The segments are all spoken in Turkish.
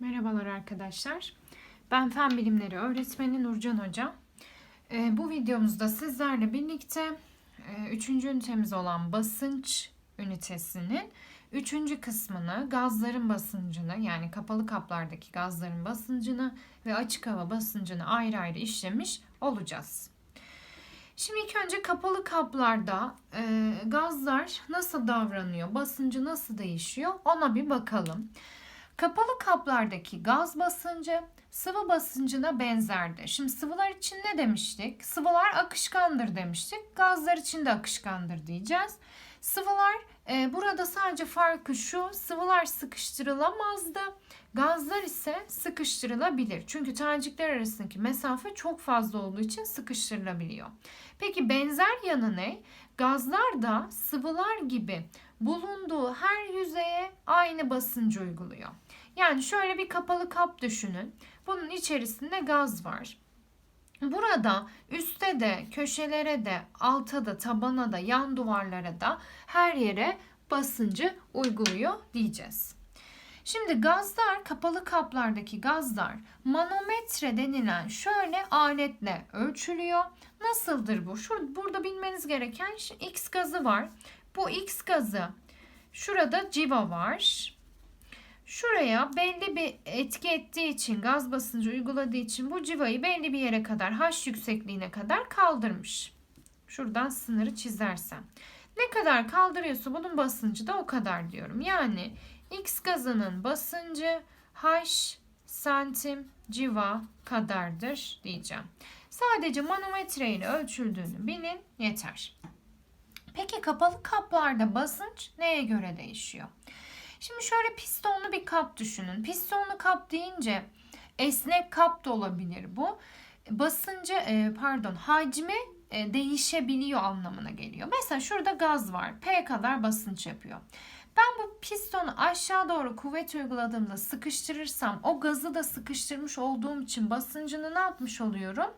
Merhabalar arkadaşlar. Ben Fen Bilimleri Öğretmeni Nurcan Hoca. Ee, bu videomuzda sizlerle birlikte 3. ünitemiz olan basınç ünitesinin 3. kısmını gazların basıncını yani kapalı kaplardaki gazların basıncını ve açık hava basıncını ayrı ayrı işlemiş olacağız. Şimdi ilk önce kapalı kaplarda e, gazlar nasıl davranıyor, basıncı nasıl değişiyor ona bir bakalım. Kapalı kaplardaki gaz basıncı sıvı basıncına benzerdir. Şimdi sıvılar için ne demiştik? Sıvılar akışkandır demiştik. Gazlar için de akışkandır diyeceğiz. Sıvılar e, burada sadece farkı şu sıvılar sıkıştırılamazdı. Gazlar ise sıkıştırılabilir. Çünkü tanecikler arasındaki mesafe çok fazla olduğu için sıkıştırılabiliyor. Peki benzer yanı ne? Gazlar da sıvılar gibi bulunduğu her yüzeye aynı basıncı uyguluyor. Yani şöyle bir kapalı kap düşünün. Bunun içerisinde gaz var. Burada üstte de, köşelere de, alta da, tabana da, yan duvarlara da her yere basıncı uyguluyor diyeceğiz. Şimdi gazlar, kapalı kaplardaki gazlar manometre denilen şöyle aletle ölçülüyor. Nasıldır bu? Şurada, burada bilmeniz gereken X gazı var. Bu X gazı şurada civa var. Şuraya belli bir etki ettiği için gaz basıncı uyguladığı için bu civayı belli bir yere kadar H yüksekliğine kadar kaldırmış. Şuradan sınırı çizersem. Ne kadar kaldırıyorsa bunun basıncı da o kadar diyorum. Yani X gazının basıncı H santim civa kadardır diyeceğim. Sadece manometre ile ölçüldüğünü bilin yeter. Peki kapalı kaplarda basınç neye göre değişiyor? Şimdi şöyle pistonlu bir kap düşünün. Pistonlu kap deyince esnek kap da olabilir bu. Basıncı e, pardon hacmi e, değişebiliyor anlamına geliyor. Mesela şurada gaz var. P kadar basınç yapıyor. Ben bu pistonu aşağı doğru kuvvet uyguladığımda sıkıştırırsam o gazı da sıkıştırmış olduğum için basıncını ne yapmış oluyorum?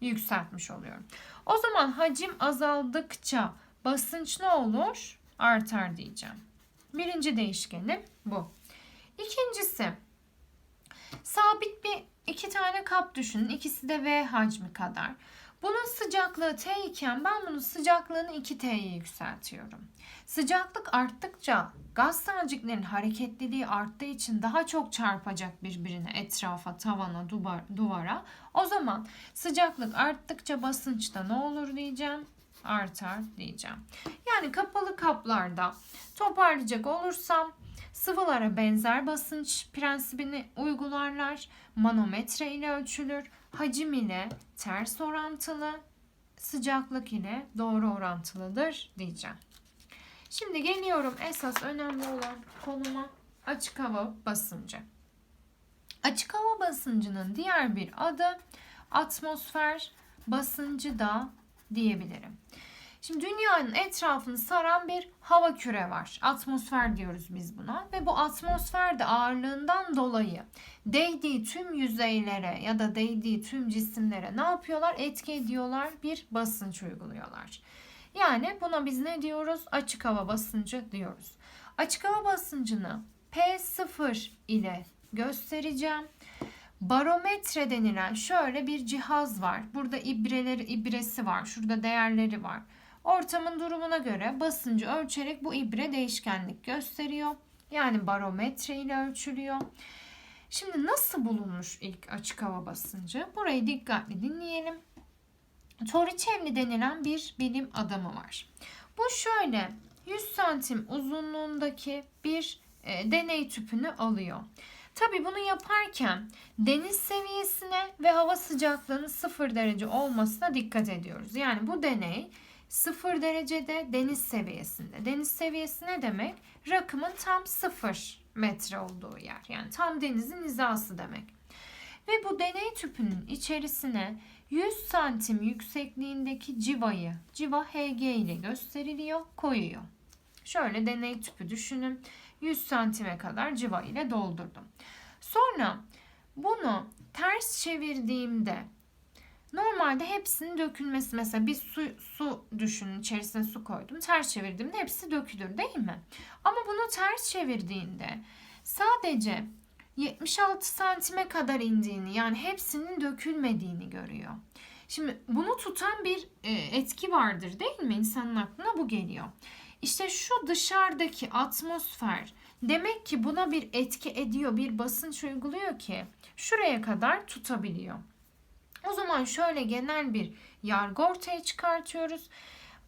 Yükseltmiş oluyorum. O zaman hacim azaldıkça basınç ne olur? Artar diyeceğim. Birinci değişkenim bu. İkincisi sabit bir iki tane kap düşünün. İkisi de V hacmi kadar. Bunun sıcaklığı T iken ben bunun sıcaklığını 2T'ye yükseltiyorum. Sıcaklık arttıkça gaz taneciklerin hareketliliği arttığı için daha çok çarpacak birbirine etrafa, tavana, duvar, duvara. O zaman sıcaklık arttıkça basınçta ne olur diyeceğim? Artar diyeceğim. Yani kapalı kaplarda toparlayacak olursam sıvılara benzer basınç prensibini uygularlar. Manometre ile ölçülür. Hacim ile ters orantılı, sıcaklık ile doğru orantılıdır diyeceğim. Şimdi geliyorum esas önemli olan konuma açık hava basıncı. Açık hava basıncının diğer bir adı atmosfer basıncı da diyebilirim. Şimdi dünyanın etrafını saran bir hava küre var. Atmosfer diyoruz biz buna ve bu atmosfer de ağırlığından dolayı değdiği tüm yüzeylere ya da değdiği tüm cisimlere ne yapıyorlar? Etki ediyorlar, bir basınç uyguluyorlar. Yani buna biz ne diyoruz? Açık hava basıncı diyoruz. Açık hava basıncını P0 ile göstereceğim. Barometre denilen şöyle bir cihaz var. Burada ibreleri, ibresi var. Şurada değerleri var. Ortamın durumuna göre basıncı ölçerek bu ibre değişkenlik gösteriyor. Yani barometre ile ölçülüyor. Şimdi nasıl bulunmuş ilk açık hava basıncı? Burayı dikkatli dinleyelim. Torricelli denilen bir bilim adamı var. Bu şöyle 100 santim uzunluğundaki bir e, deney tüpünü alıyor. Tabii bunu yaparken deniz seviyesine ve hava sıcaklığının 0 derece olmasına dikkat ediyoruz. Yani bu deney 0 derecede deniz seviyesinde. Deniz seviyesi ne demek? Rakımın tam 0 metre olduğu yer. Yani tam denizin hizası demek. Ve bu deney tüpünün içerisine 100 santim yüksekliğindeki civayı, civa Hg ile gösteriliyor, koyuyor. Şöyle deney tüpü düşünün. 100 santime kadar civa ile doldurdum. Sonra bunu ters çevirdiğimde normalde hepsinin dökülmesi mesela bir su, su düşünün içerisine su koydum ters çevirdiğimde hepsi dökülür değil mi? Ama bunu ters çevirdiğinde sadece 76 santime kadar indiğini yani hepsinin dökülmediğini görüyor. Şimdi bunu tutan bir e, etki vardır değil mi? İnsanın aklına bu geliyor. İşte şu dışarıdaki atmosfer demek ki buna bir etki ediyor, bir basınç uyguluyor ki şuraya kadar tutabiliyor. O zaman şöyle genel bir yargı ortaya çıkartıyoruz.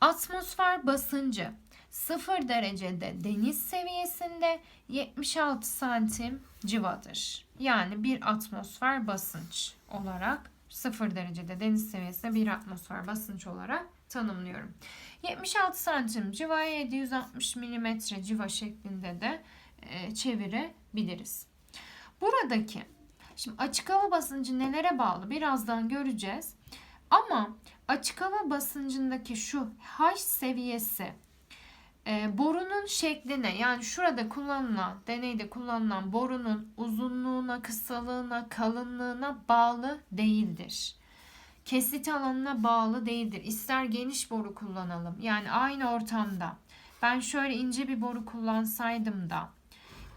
Atmosfer basıncı 0 derecede deniz seviyesinde 76 santim civadır. Yani bir atmosfer basınç olarak 0 derecede deniz seviyesinde bir atmosfer basınç olarak tanımlıyorum. 76 santim civaya 760 milimetre civa şeklinde de e, çevirebiliriz. Buradaki şimdi açık hava basıncı nelere bağlı birazdan göreceğiz. Ama açık hava basıncındaki şu H seviyesi e, borunun şekline yani şurada kullanılan deneyde kullanılan borunun uzunluğuna, kısalığına, kalınlığına bağlı değildir. Kesit alanına bağlı değildir. İster geniş boru kullanalım. Yani aynı ortamda ben şöyle ince bir boru kullansaydım da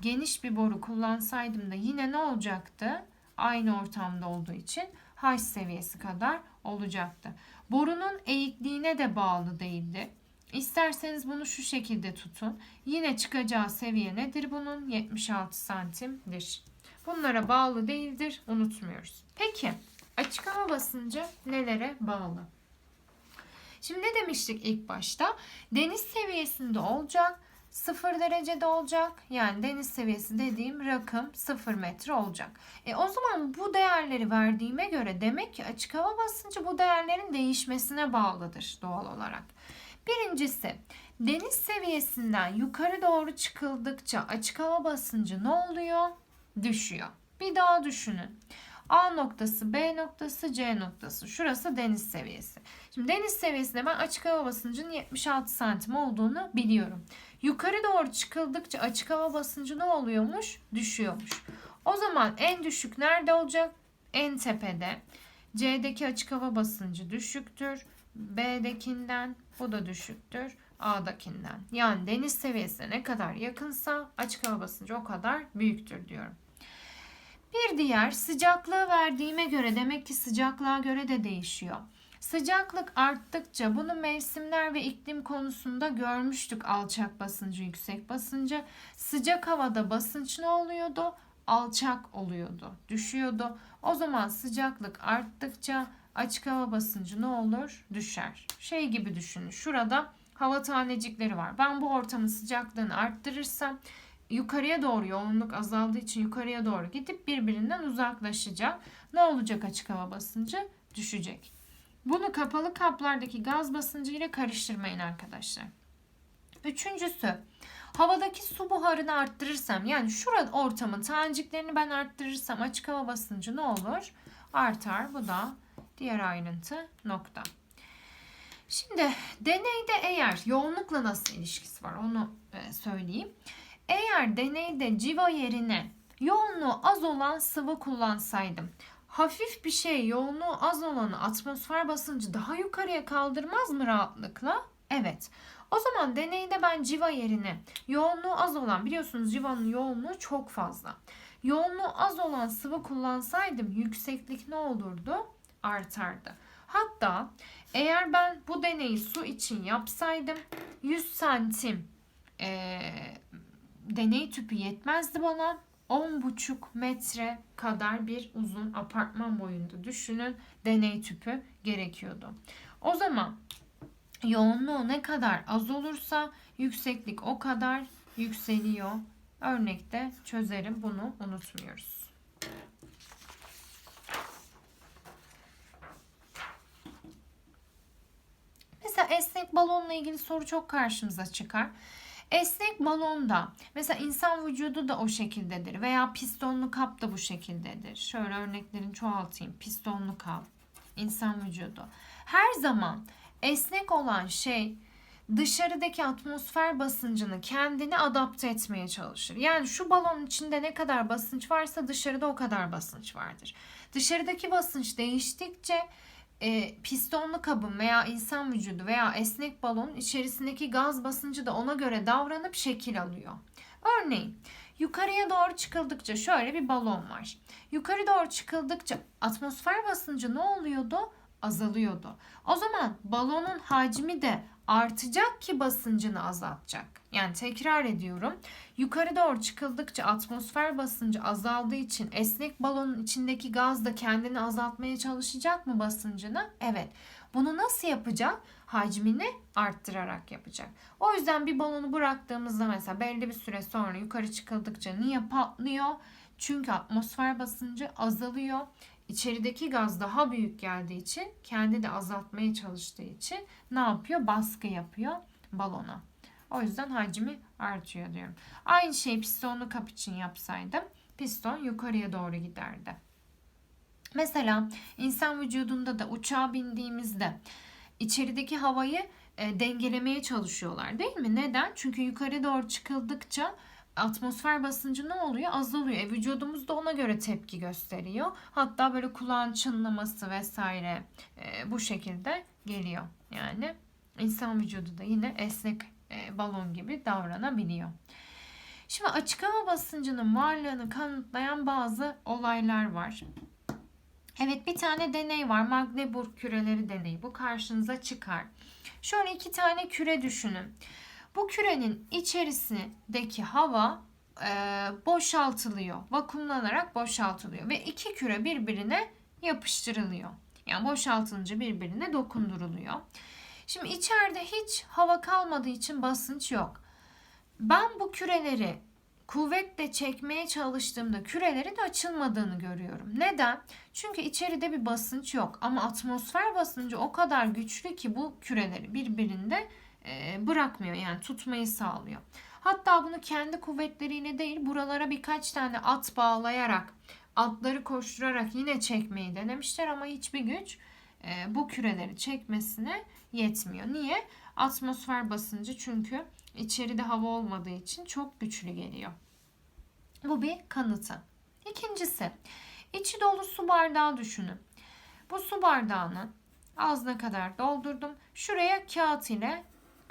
geniş bir boru kullansaydım da yine ne olacaktı? Aynı ortamda olduğu için H seviyesi kadar olacaktı. Borunun eğikliğine de bağlı değildi. İsterseniz bunu şu şekilde tutun. Yine çıkacağı seviye nedir bunun? 76 santimdir. Bunlara bağlı değildir. Unutmuyoruz. Peki açık hava basıncı nelere bağlı? Şimdi ne demiştik ilk başta? Deniz seviyesinde olacak. 0 derecede olacak. Yani deniz seviyesi dediğim rakım 0 metre olacak. E o zaman bu değerleri verdiğime göre demek ki açık hava basıncı bu değerlerin değişmesine bağlıdır doğal olarak. Birincisi deniz seviyesinden yukarı doğru çıkıldıkça açık hava basıncı ne oluyor? Düşüyor. Bir daha düşünün. A noktası, B noktası, C noktası. Şurası deniz seviyesi. Şimdi deniz seviyesinde ben açık hava basıncının 76 santim olduğunu biliyorum. Yukarı doğru çıkıldıkça açık hava basıncı ne oluyormuş? Düşüyormuş. O zaman en düşük nerede olacak? En tepede. C'deki açık hava basıncı düşüktür. B'dekinden bu da düşüktür. A'dakinden. Yani deniz seviyesine ne kadar yakınsa açık hava basıncı o kadar büyüktür diyorum. Bir diğer sıcaklığı verdiğime göre demek ki sıcaklığa göre de değişiyor. Sıcaklık arttıkça bunu mevsimler ve iklim konusunda görmüştük alçak basıncı, yüksek basıncı. Sıcak havada basınç ne oluyordu? Alçak oluyordu, düşüyordu. O zaman sıcaklık arttıkça açık hava basıncı ne olur? Düşer. Şey gibi düşünün. Şurada hava tanecikleri var. Ben bu ortamın sıcaklığını arttırırsam yukarıya doğru yoğunluk azaldığı için yukarıya doğru gidip birbirinden uzaklaşacak. Ne olacak açık hava basıncı? Düşecek. Bunu kapalı kaplardaki gaz basıncı ile karıştırmayın arkadaşlar. Üçüncüsü havadaki su buharını arttırırsam yani şurada ortamın taneciklerini ben arttırırsam açık hava basıncı ne olur? Artar. Bu da diğer ayrıntı nokta. Şimdi deneyde eğer yoğunlukla nasıl ilişkisi var onu e, söyleyeyim. Eğer deneyde civa yerine yoğunluğu az olan sıvı kullansaydım hafif bir şey yoğunluğu az olanı atmosfer basıncı daha yukarıya kaldırmaz mı rahatlıkla? Evet. O zaman deneyde ben civa yerine yoğunluğu az olan biliyorsunuz civanın yoğunluğu çok fazla. Yoğunluğu az olan sıvı kullansaydım yükseklik ne olurdu? Artardı. Hatta eğer ben bu deneyi su için yapsaydım 100 santim e, deney tüpü yetmezdi bana. 10,5 metre kadar bir uzun apartman boyunda düşünün deney tüpü gerekiyordu. O zaman yoğunluğu ne kadar az olursa yükseklik o kadar yükseliyor. Örnekte çözerim bunu unutmuyoruz. Mesela esnek balonla ilgili soru çok karşımıza çıkar. Esnek balonda mesela insan vücudu da o şekildedir veya pistonlu kap da bu şekildedir. Şöyle örneklerini çoğaltayım. Pistonlu kap, insan vücudu. Her zaman esnek olan şey dışarıdaki atmosfer basıncını kendini adapte etmeye çalışır. Yani şu balonun içinde ne kadar basınç varsa dışarıda o kadar basınç vardır. Dışarıdaki basınç değiştikçe e, pistonlu kabın veya insan vücudu veya esnek balonun içerisindeki gaz basıncı da ona göre davranıp şekil alıyor. Örneğin Yukarıya doğru çıkıldıkça şöyle bir balon var. Yukarı doğru çıkıldıkça atmosfer basıncı ne oluyordu? Azalıyordu. O zaman balonun hacmi de artacak ki basıncını azaltacak. Yani tekrar ediyorum. Yukarı doğru çıkıldıkça atmosfer basıncı azaldığı için esnek balonun içindeki gaz da kendini azaltmaya çalışacak mı basıncını? Evet. Bunu nasıl yapacak? Hacmini arttırarak yapacak. O yüzden bir balonu bıraktığımızda mesela belli bir süre sonra yukarı çıkıldıkça niye patlıyor? Çünkü atmosfer basıncı azalıyor. İçerideki gaz daha büyük geldiği için kendi de azaltmaya çalıştığı için ne yapıyor? Baskı yapıyor balona. O yüzden hacmi artıyor diyorum. Aynı şeyi pistonlu kap için yapsaydım piston yukarıya doğru giderdi. Mesela insan vücudunda da uçağa bindiğimizde içerideki havayı e, dengelemeye çalışıyorlar değil mi? Neden? Çünkü yukarı doğru çıkıldıkça atmosfer basıncı ne oluyor? Azalıyor. E, vücudumuz da ona göre tepki gösteriyor. Hatta böyle kulağın çınlaması vesaire e, bu şekilde geliyor. Yani insan vücudu da yine esnek e, balon gibi davranabiliyor. Şimdi açık hava basıncının varlığını kanıtlayan bazı olaylar var. Evet bir tane deney var. Magdeburg küreleri deneyi. Bu karşınıza çıkar. Şöyle iki tane küre düşünün. Bu kürenin içerisindeki hava e, boşaltılıyor. Vakumlanarak boşaltılıyor. Ve iki küre birbirine yapıştırılıyor. Yani boşaltılınca birbirine dokunduruluyor. Şimdi içeride hiç hava kalmadığı için basınç yok. Ben bu küreleri kuvvetle çekmeye çalıştığımda kürelerin açılmadığını görüyorum. Neden? Çünkü içeride bir basınç yok ama atmosfer basıncı o kadar güçlü ki bu küreleri birbirinde bırakmıyor yani tutmayı sağlıyor. Hatta bunu kendi kuvvetleriyle değil buralara birkaç tane at bağlayarak atları koşturarak yine çekmeyi denemişler ama hiçbir güç e, bu küreleri çekmesine yetmiyor. Niye? Atmosfer basıncı çünkü içeride hava olmadığı için çok güçlü geliyor. Bu bir kanıtı. İkincisi, içi dolu su bardağı düşünün. Bu su bardağını ağzına kadar doldurdum. Şuraya kağıt ile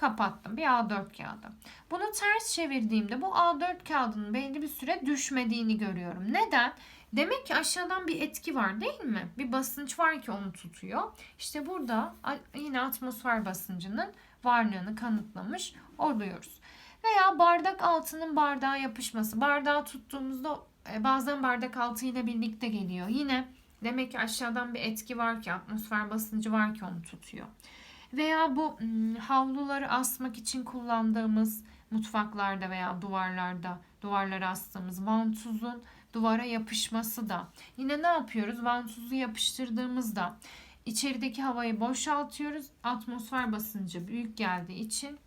kapattım. Bir A4 kağıdı. Bunu ters çevirdiğimde bu A4 kağıdının belli bir süre düşmediğini görüyorum. Neden? Demek ki aşağıdan bir etki var değil mi? Bir basınç var ki onu tutuyor. İşte burada yine atmosfer basıncının varlığını kanıtlamış oluyoruz. Veya bardak altının bardağa yapışması. Bardağı tuttuğumuzda e, bazen bardak altı ile birlikte geliyor. Yine demek ki aşağıdan bir etki var ki atmosfer basıncı var ki onu tutuyor. Veya bu havluları asmak için kullandığımız mutfaklarda veya duvarlarda duvarlara astığımız vantuzun duvara yapışması da yine ne yapıyoruz? Vantuzu yapıştırdığımızda içerideki havayı boşaltıyoruz. Atmosfer basıncı büyük geldiği için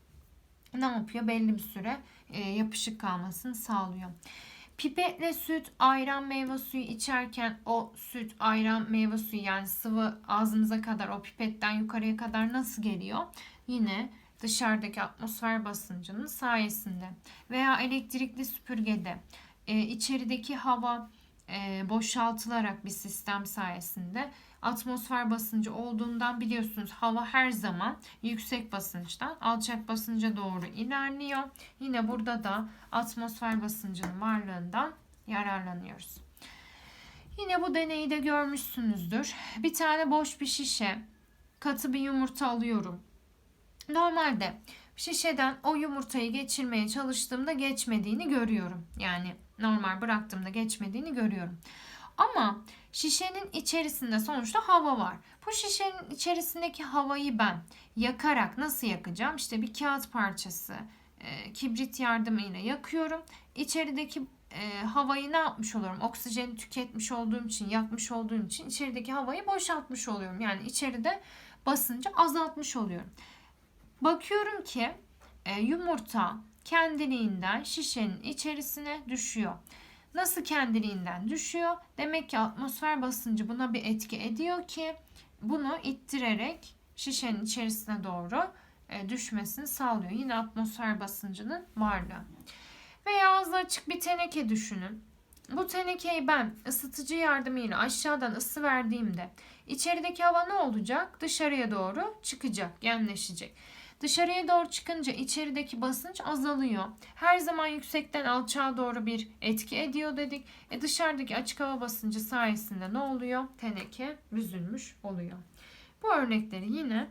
ne yapıyor? Belli bir süre yapışık kalmasını sağlıyor. Pipetle süt, ayran, meyve suyu içerken o süt, ayran, meyve suyu yani sıvı ağzımıza kadar o pipetten yukarıya kadar nasıl geliyor? Yine dışarıdaki atmosfer basıncının sayesinde veya elektrikli süpürgede e, içerideki hava e, boşaltılarak bir sistem sayesinde atmosfer basıncı olduğundan biliyorsunuz hava her zaman yüksek basınçtan alçak basınca doğru ilerliyor. Yine burada da atmosfer basıncının varlığından yararlanıyoruz. Yine bu deneyi de görmüşsünüzdür. Bir tane boş bir şişe, katı bir yumurta alıyorum. Normalde şişeden o yumurtayı geçirmeye çalıştığımda geçmediğini görüyorum. Yani normal bıraktığımda geçmediğini görüyorum. Ama şişenin içerisinde sonuçta hava var. Bu şişenin içerisindeki havayı ben yakarak nasıl yakacağım? İşte bir kağıt parçası e, kibrit yardımıyla yakıyorum. İçerideki e, havayı ne yapmış oluyorum? Oksijeni tüketmiş olduğum için, yakmış olduğum için içerideki havayı boşaltmış oluyorum. Yani içeride basıncı azaltmış oluyorum. Bakıyorum ki e, yumurta kendiliğinden şişenin içerisine düşüyor. Nasıl kendiliğinden düşüyor? Demek ki atmosfer basıncı buna bir etki ediyor ki bunu ittirerek şişenin içerisine doğru e, düşmesini sağlıyor. Yine atmosfer basıncının varlığı. Veya ağzı açık bir teneke düşünün. Bu tenekeyi ben ısıtıcı yardımıyla aşağıdan ısı verdiğimde içerideki hava ne olacak? Dışarıya doğru çıkacak, genleşecek. Dışarıya doğru çıkınca içerideki basınç azalıyor. Her zaman yüksekten alçağa doğru bir etki ediyor dedik. E dışarıdaki açık hava basıncı sayesinde ne oluyor? Teneke büzülmüş oluyor. Bu örnekleri yine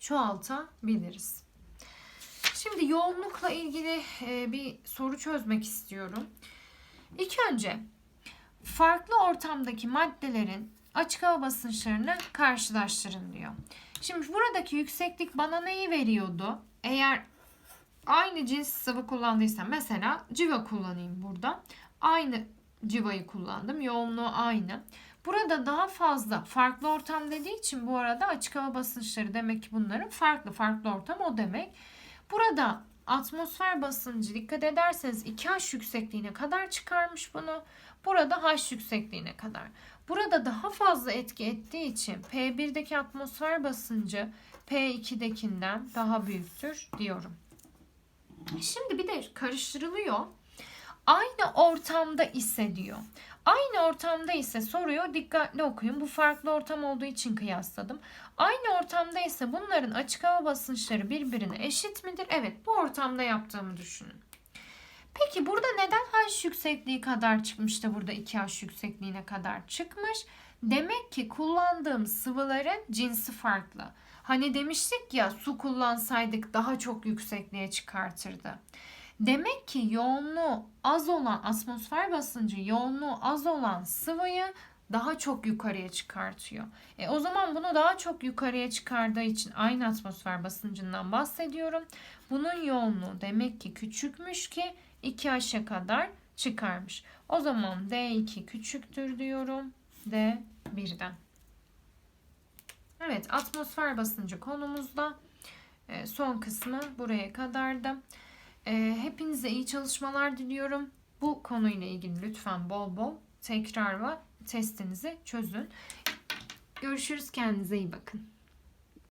çoğaltabiliriz. Şimdi yoğunlukla ilgili e, bir soru çözmek istiyorum. İlk önce farklı ortamdaki maddelerin açık hava basınçlarını karşılaştırın diyor. Şimdi buradaki yükseklik bana neyi veriyordu? Eğer aynı cins sıvı kullandıysam mesela civa kullanayım burada. Aynı civayı kullandım. Yoğunluğu aynı. Burada daha fazla farklı ortam dediği için bu arada açık hava basınçları demek ki bunların farklı farklı ortam o demek. Burada atmosfer basıncı dikkat ederseniz 2H yüksekliğine kadar çıkarmış bunu. Burada H yüksekliğine kadar. Burada daha fazla etki ettiği için P1'deki atmosfer basıncı P2'dekinden daha büyüktür diyorum. Şimdi bir de karıştırılıyor. Aynı ortamda ise diyor. Aynı ortamda ise soruyor dikkatli okuyun. Bu farklı ortam olduğu için kıyasladım. Aynı ortamda ise bunların açık hava basınçları birbirine eşit midir? Evet bu ortamda yaptığımı düşünün. Peki burada neden H yüksekliği kadar çıkmış da burada 2H yüksekliğine kadar çıkmış? Demek ki kullandığım sıvıların cinsi farklı. Hani demiştik ya su kullansaydık daha çok yüksekliğe çıkartırdı. Demek ki yoğunluğu az olan atmosfer basıncı yoğunluğu az olan sıvıyı daha çok yukarıya çıkartıyor. E o zaman bunu daha çok yukarıya çıkardığı için aynı atmosfer basıncından bahsediyorum. Bunun yoğunluğu demek ki küçükmüş ki 2H'a kadar çıkarmış. O zaman D2 küçüktür diyorum. D 1'den. Evet atmosfer basıncı konumuzda. E, son kısmı buraya kadardı. E, hepinize iyi çalışmalar diliyorum. Bu konuyla ilgili lütfen bol bol tekrar ve testinizi çözün. Görüşürüz. Kendinize iyi bakın.